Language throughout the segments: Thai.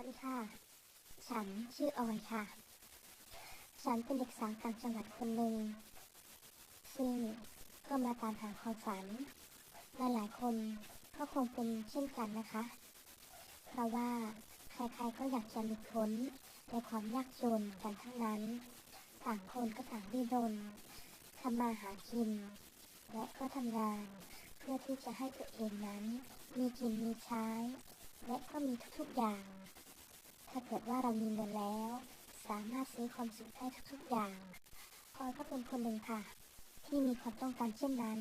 วัสดีค่ะ ฉันชื่อออยค่ะ ฉันเป็นเด็กสาวต่างจังหวัดคนหนึ่ง ซึ่งก็มาตามหาความฝันและหลายคนก็คงเป็นเช่นกันนะคะ เพราะว่าใครๆก็อยากจะหลุดพ้นในความยากจนกันทั้งนั้น ต่างคนก็ต่างดิ้นรนทำมาหากิน และก็ทำงานเพื่อที่จะให้ตัวเองนั้น มีกินมีใช้ และก็มีทุกๆอย่าง ถ้าเกิดว่าเรามีเงินแล้ว สามารถซื้อความสุขได้ทุกๆอย่างออยก็เป็นคนหนึ่งค่ะ ที่มีความต้องการเช่นนั้น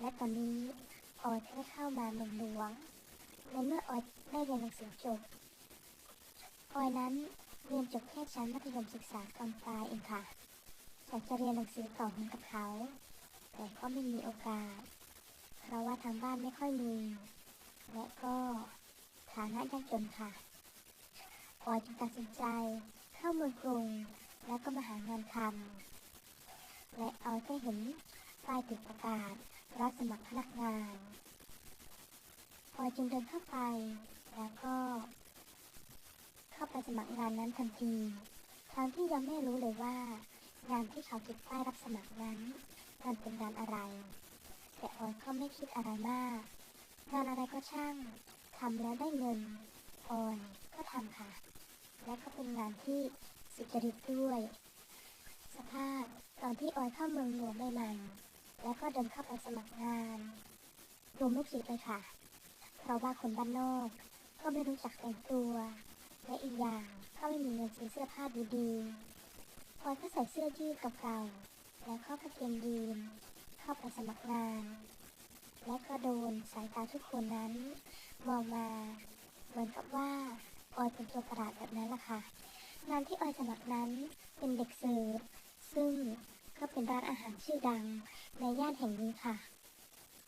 และตอนนี้ออยได้เข้ามาเมืองหลวงในเมื่อออยได้เรียนหนังสือจบออยนั้นเรียนจบแค่ชั้นมัธยมศึกษาตอนปลายเองค่ะอยากจะเรียนหนังสือต่อเหมือนกับเขา แต่ก็ไม่มีโอกาส เพราะว่าทางบ้านไม่ค่อยมี และก็ฐานะยากจนค่ะ ออยจึงตัดสินใจเข้าเมืองกรุงแล้วก็มาหางานทำและออยก็เห็นป้ายติดประกาศรับสมัครพนักงานออยจึงเดินเข้าไป แล้วก็ เข้าไปสมัครงานนั้นทันทีทั้งที่ยังไม่รู้เลยว่างานที่เขาติดป้ายรับสมัครนั้นมันเป็นงานอะไร แต่ออยก็ไม่คิดอะไรมาก งานอะไรก็ช่างทำแล้วได้เงินออย ก็ทำค่ะ และก็เป็นงานที่สุจริตด้วย สภาพตอนที่ออยเข้าเมืองหลวงใหม่ๆแล้วก็เดินเข้าไปสมัครงานรวมลูกศิษย์เลยค่ะ เพราะว่าคนบ้านนอก ก็ไม่รู้จักแต่งตัว และอีกอย่างก็ไม่มีเงินซื้อเสื้อผ้าดีๆออยก็ใส่เสื้อยืดเก่าๆแล้วก็กางเกงยีนเข้าไปสมัครงาน และก็โดนสายตาทุกคนนั้น มองมา เหมือนกับว่า ออยเป็นตัวประหลาดแบบนั้นแหละค่ะ งานที่ออยสมัครนั้นเป็นเด็กเสิร์ฟซึ่งก็เป็นร้านอาหารชื่อดังในย่านแห่งนี้ค่ะ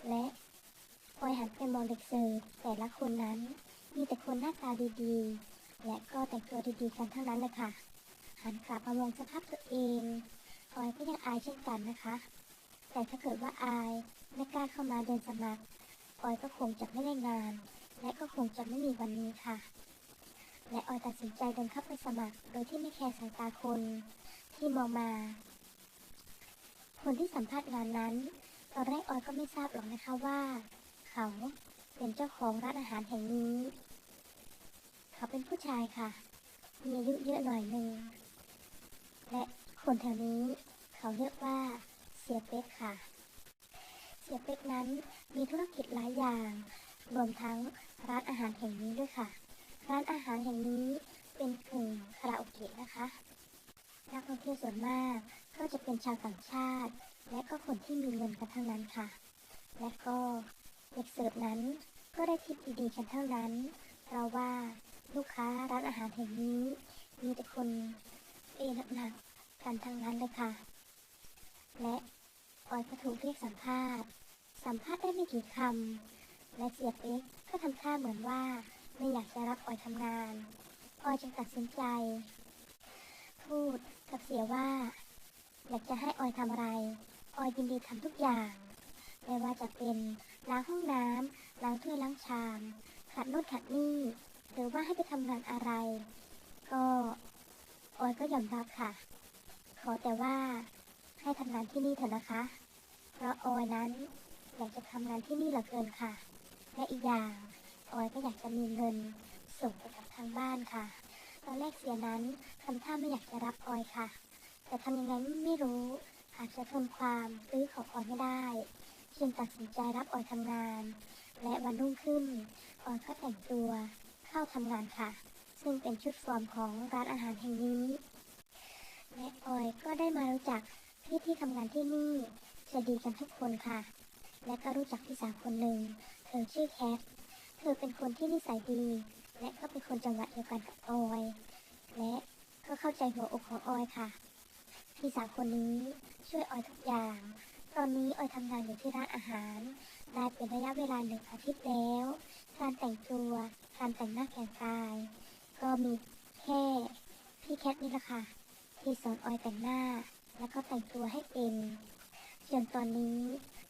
และออยหันไปมองเด็กเสิร์ฟแต่ละคนนั้น มีแต่คนหน้าตาดีๆ และก็แต่งตัวดีๆกันทั้งนั้นเลยค่ะ หันกลับมามองสภาพตัวเองออยก็ยังอายเช่นกันนะคะ แต่ถ้าเกิดว่าอายไม่กล้าเข้ามาเดินสมัครออยก็คงจะไม่ได้งาน และก็คงจะไม่มีวันนี้ค่ะ และออยตัดสินใจเดินเข้าไปสมัคร โดยที่ไม่แคร์สายตาคนที่มองมา คนที่สัมภาษณ์งานนั้น ตอนแรกออยก็ไม่ทราบหรอกนะคะว่า เขาเป็นเจ้าของร้านอาหารแห่งนี้ เขาเป็นผู้ชายค่ะ มีอายุเยอะหน่อยหนึ่ง และคนแถวนี้ เขาเรียกว่าเสียเป๊กค่ะ เสียเป๊กนั้นมีธุรกิจหลายอย่าง รวมทั้งร้านอาหารแห่งนี้ด้วยค่ะ ร้านอาหารแห่งนี้เป็นกึ่งคาราโอเกะนะคะ นักท่องเที่ยวส่วนมากก็จะเป็นชาวต่างชาติ และก็คนที่มีเงินกันทั้งนั้นค่ะ และก็เด็กเสิร์ฟนั้นก็ได้ทิปดีๆกันทั้งนั้น เพราะว่าลูกค้าร้านอาหารแห่งนี้ มีแต่คนเอหนักๆกันทั้งนั้นเลยค่ะ และออยก็ถูกเรียกสัมภาษณ์ สัมภาษณ์ได้ไม่กี่คำและเสียเป๊กก็ทำท่าเหมือนว่า ไม่อยากจะรับออยทำงานออยจึงตัดสินใจ พูดกับเสียว่า อยากจะให้ออยทำอะไร ออยยินดีทำทุกอย่างไม่ว่าจะเป็นล้างห้องน้ำล้างถ้วยล้างชาม ขัดนู่นขัดนี่หรือว่าให้ไปทำงานอะไร ก็ออยก็ยอมรับค่ะ ขอแต่ว่าให้ทำงานที่นี่เถอะนะคะ เพราะออยนั้นอยากจะทำงานที่นี่เหลือเกินค่ะ และอีกอย่าง ออยก็อยากจะมีเงินส่งไปกับทางบ้านค่ะ ตอนแรกเสียนั้นทำท่าไม่อยากจะรับออยค่ะ แต่ทำยังไงไม่รู้อาจจะทนความตื้อของออยไม่ได้จึงตัดสินใจรับออยทำงาน และวันรุ่งขึ้นออยก็แต่งตัวเข้าทำงานค่ะ ซึ่งเป็นชุดฟอร์มของร้านอาหารแห่งนี้และออยก็ได้มารู้จักพี่ที่ทำงานที่นี่จะดีกันทุกคนค่ะ และก็รู้จักพี่สาวคนหนึ่งเธอชื่อแคท ธอเป็นคนที่นิสัยดี และก็เป็นคนจังหวัดเดียวกันกับออย และก็เข้าใจหัวอกของออยค่ะ พี่สาวคนนี้ช่วยออยทุกอย่าง ตอนนี้ออยทำงานอยู่ที่ร้านอาหารได้เป็นระยะเวลาหนึ่งอาทิตย์แล้ว การแต่งตัว การแต่งหน้าแต่งกาย ก็มีแค่พี่แคทนี่แหละค่ะ ที่สอนออยแต่งหน้า แล้วก็แต่งตัวให้เป็นจนตอนนี้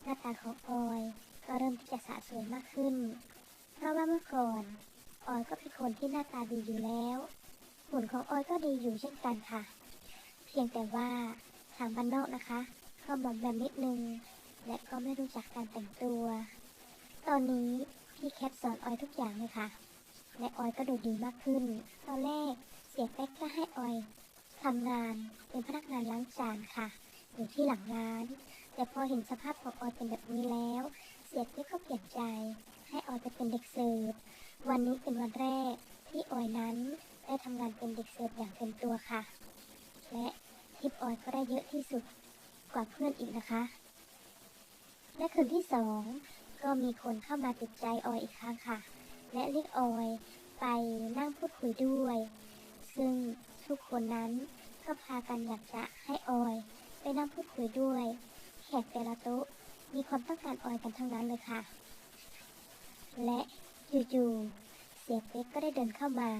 หน้าตาของออย ก็เริ่มที่จะสะสวยมากขึ้น เพราะว่าเมื่อก่อนออยก็เป็นคนที่หน้าตาดีอยู่แล้วหุ่นของออยก็ดีอยู่เช่นกันค่ะ เพียงแต่ว่าทางบ้านนอกนะคะก็บอมแบมนิดนึง และก็ไม่รู้จักการแต่งตัว ตอนนี้พี่แคทสอนออยทุกอย่างเลยค่ะ และออยก็ดูดีมากขึ้น ตอนแรกเสียเป๊กก็ให้ออยทำงานเป็นพนักงานล้างจานค่ะอยู่ที่หลังร้าน แต่พอเห็นสภาพของออยเป็นแบบนี้แล้ว เสียเป๊กก็เปลี่ยนใจ อยไปเป็นเด็กเสิร์ฟวันนี้เป็นวันแรกที่ออยนั้นได้ทำงานเป็นเด็กเสิร์ฟอย่างเต็มตัวค่ะ และทิปออยก็ได้เยอะที่สุดกว่าเพื่อนอีกนะคะ และคืนที่สองก็มีคนเข้ามาติดใจออยอีกครั้งค่ะ และเรียกออยไปนั่งพูดคุยด้วย ซึ่งทุกคนนั้นก็พากันอยากจะให้ออย ไปนั่งพูดคุยด้วย แขกแต่ละโต๊ะมีความต้องการออยกันทั้งนั้นเลยค่ะ และอยู่ๆเสียเป๊กก็ได้เดินเข้ามา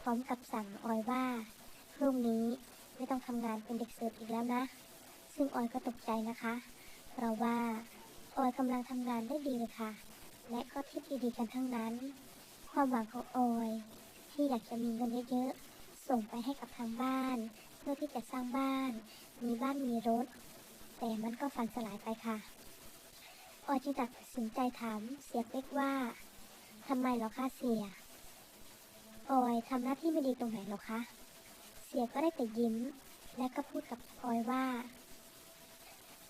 พร้อมกับสั่งออยว่าพรุ่งนี้ไม่ต้องทำงานเป็นเด็กเสิร์ฟอีกแล้วนะ ซึ่งออยก็ตกใจนะคะ เพราะว่าออยกำลังทำงานได้ดีเลยค่ะ และก็ทิปดีๆกันทั้งนั้น ความหวังของออย ที่อยากจะมีเงินเยอะๆส่งไปให้กับทางบ้าน เพื่อที่จะสร้างบ้าน มีบ้านมีรถ แต่มันก็ฝันสลายไปค่ะ ออยจึงตัดสินใจถามเสียเป๊กว่าทำไมหรอคะเสียออยทำหน้าที่ไม่ดีตรงไหนหรอคะ เสียก็ได้แต่ยิ้ม และก็พูดกับออยว่า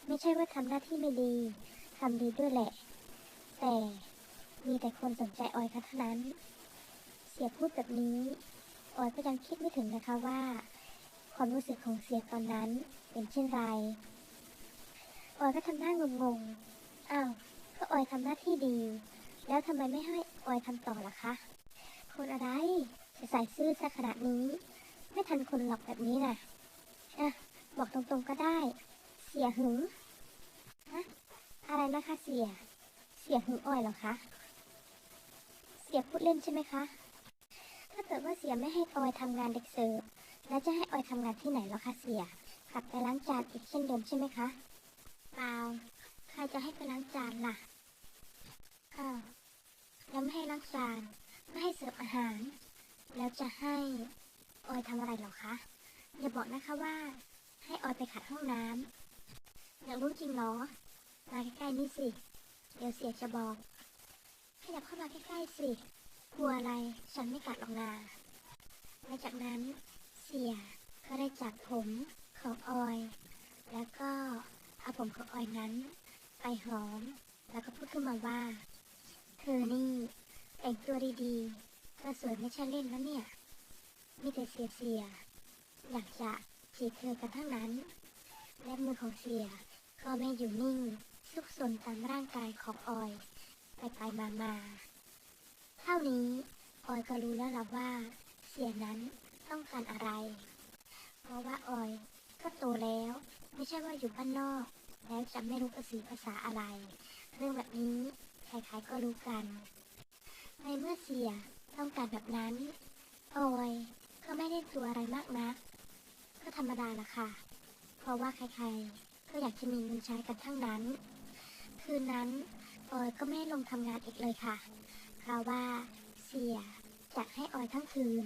ไม่ใช่ว่าทำหน้าที่ไม่ดีทำดีด้วยแหละ แต่มีแต่คนสนใจออยค่ะเท่านั้น เสียพูดแบบนี้ ออยก็ยังคิดไม่ถึงนะคะว่า ความรู้สึกของเสียตอนนั้นเป็นเช่นไร ออยก็ทำหน้างง อ้าวก็ออยทำหน้าที่ดี แล้วทำไมไม่ให้ออยทำต่อล่ะคะคนอะไรจะใส่ซื่อซะขนาดนี้ ไม่ทันคนหลอกแบบนี้น่ะอะบอกตรงๆก็ได้ เสียหึงฮะอะไรนะคะเสีย เสียหึงออยเหรอคะ เสียพูดเล่นใช่ไหมคะ ถ้าเกิดว่าเสียไม่ให้ออยทำงานเด็กเสิร์ฟแล้วจะให้ออยทำงานที่ไหนหรอคะเสียกลับไปล้างจานอีกเช่นเดิมใช่ไหมคะเปล่า รจะให้ไปล้างจานล่ะอ้าวแล้วไม่ให้ล้างจานไม่ให้เสิร์ฟอาหาร แล้วจะให้ออยทำอะไรหรอคะอย่าบอกนะคะว่า ให้ออยไปขัดห้องน้ำอยากรู้จริงเหรอมาใกล้ๆนี่สิ เดี๋ยวเสียจะบอกขยับเข้ามาใกล้ๆสิ กลัวอะไร ฉันไม่กัดหรอกนาและจากนั้นเสียก็ได้จับผมของออย แล้วก็เอาผมของออยนั้น ไปหอม แล้วก็พูดขึ้นมาว่า เธอนี่แต่งตัวดีๆก็สวยไม่ใช่เล่นนะเนี่ย มีแต่เสียเสียอยากจะจีบเธอกันทั้งนั้น และมือของเสียก็ไม่อยู่นิ่งซุกซนตามร่างกายของออย ไปไปมามาเท่านี้ออยก็รู้แล้วล่ะว่า เสียนั้นต้องการอะไร เพราะว่าออยก็โตแล้ว ไม่ใช่ว่าอยู่บ้านนอก แล้วจะไม่รู้ภาษีภาษาอะไร เรื่องแบบนี้ใครๆก็รู้กัน ในเมื่อเสียต้องการแบบนั้นออยก็ไม่ได้ตัวอะไรมากนัก ก็ธรรมดาละค่ะ เพราะว่าใครๆ ก็อยากจะมีเงินใช้กันทั้งนั้น คืนนั้นออยก็ไม่ลงทำงานอีกเลยค่ะ เพราะว่าเสียจะให้ออยทั้งคืน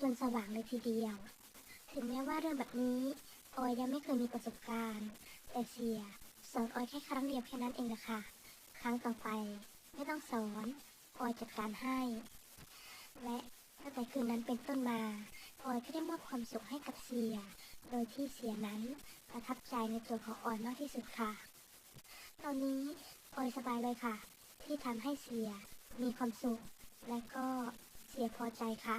จนสว่างเลยทีเดียว ถึงแม้ว่าเรื่องแบบนี้ออยยังไม่เคยมีประสบการณ์ เสีย สอนออยแค่ครั้งเดียวแค่นั้นเองละค่ะ ครั้งต่อไปไม่ต้องสอนออยจัดการให้ และตั้งแต่คืนนั้นเป็นต้นมาออยก็ได้มอบความสุขให้กับเสีย โดยที่เสียนั้นประทับใจในตัวของออยมากที่สุดค่ะ ตอนนี้ออยสบายเลยค่ะ ที่ทำให้เสียมีความสุข และก็เสียพอใจค่ะ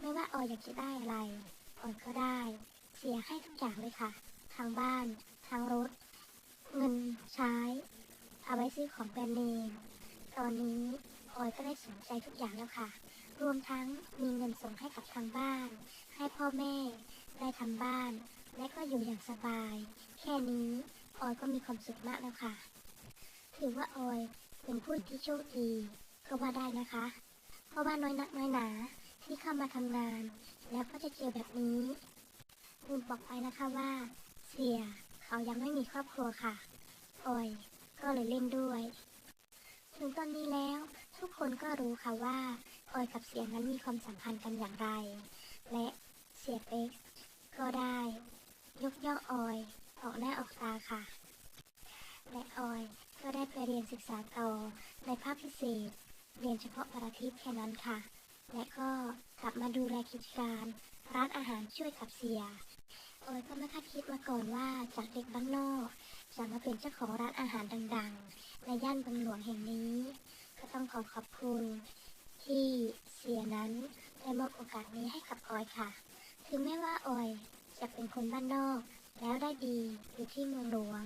ไม่ว่าออยอยากจะได้อะไรออยก็ได้ เสียให้ทุกอย่างเลยค่ะ ทางบ้าน ทางรถ เงินใช้ เอาไว้ซื้อของแบรนด์เนม ตอนนี้ออยก็ได้สนใจทุกอย่างแล้วค่ะ รวมทั้งมีเงินส่งให้กับทางบ้าน ให้พ่อแม่ ได้ทำบ้าน และก็อยู่อย่างสบาย แค่นี้ออยก็มีความสุขมากแล้วค่ะ ถือว่าออยเป็นผู้ที่โชคดีก็ว่าได้นะคะ เพราะว่าน้อยนักน้อยหนาที่เข้ามาทำงาน แล้วก็จะเจอแบบนี้ลืมบอกไปนะคะว่า เสีย เขายังไม่มีครอบครัวค่ะ ออยก็เลยเล่นด้วย ถึงตอนนี้แล้วทุกคนก็รู้ค่ะว่าออยกับเสียนั้นมีความสัมพันธ์กันอย่างไร และเสียเป๊กก็ได้ ยกย่องออยออกหน้าออกตาค่ะ และออยก็ได้ไปเรียนศึกษาต่อในภาคพิเศษ เรียนเฉพาะประทิตแค่นั้นค่ะ และก็กลับมาดูแลกิจการ ร้านอาหารช่วยกับเสีย ออยก็ไม่คาดคิดมาก่อนว่าจากเด็กบ้านนอกจะมาเป็นเจ้าของร้านอาหารดังๆ ในย่านบางหลวงแห่งนี้ ก็ต้องขอขอบคุณ ที่เสียนั้นได้มอบโอกาสนี้ให้กับออยค่ะ ถึงแม้ว่าออยจะเป็นคนบ้านนอก แล้วได้ดีอยู่ที่เมืองหลวง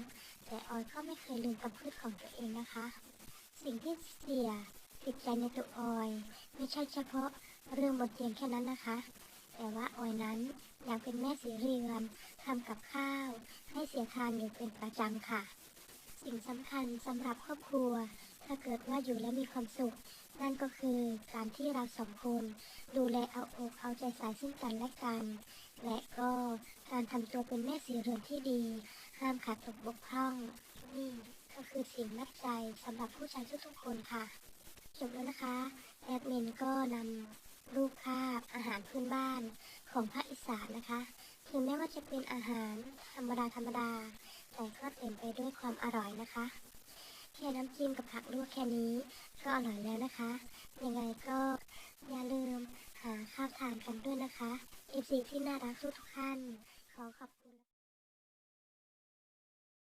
แต่ออยก็ไม่เคยลืมคำพูดของตัวเองนะคะ สิ่งที่เสียติดใจในตัวออย ไม่ใช่เฉพาะเรื่องบนเตียงแค่นั้นนะคะ แต่ว่าออยนั้นยังเป็นแม่สีเรือนทำกับข้าว ให้เสียทานอยู่เป็นประจำค่ะ สิ่งสำคัญสำหรับครอบครัว ถ้าเกิดว่าอยู่แล้วมีความสุข นั่นก็คือการที่เราสองคนดูแลเอาอกเอาใจใส่ซึ่งกันและกัน และก็การทำตัวเป็นแม่สีเรือนที่ดี ห้ามขาดตกบกพร่องนี่ก็คือสิ่งมัดใจสำหรับผู้ชายทุกๆคนค่ะ จบแล้วนะคะ แอดมินก็นำรูปภาพอา พื้นบ้านของภาคอีสานนะคะถึงแม้ว่าจะเป็นอาหารธรรมดาธรรมดา แต่ก็เต็มไปด้วยความอร่อยนะคะแค่น้ำจิ้มกับผักลวกแค่นี้ก็อร่อยแล้วนะคะ ยังไงก็อย่าลืมหาข้าวทานกันด้วยนะคะ FC ที่น่ารักทุกท่านขอขอบคุณ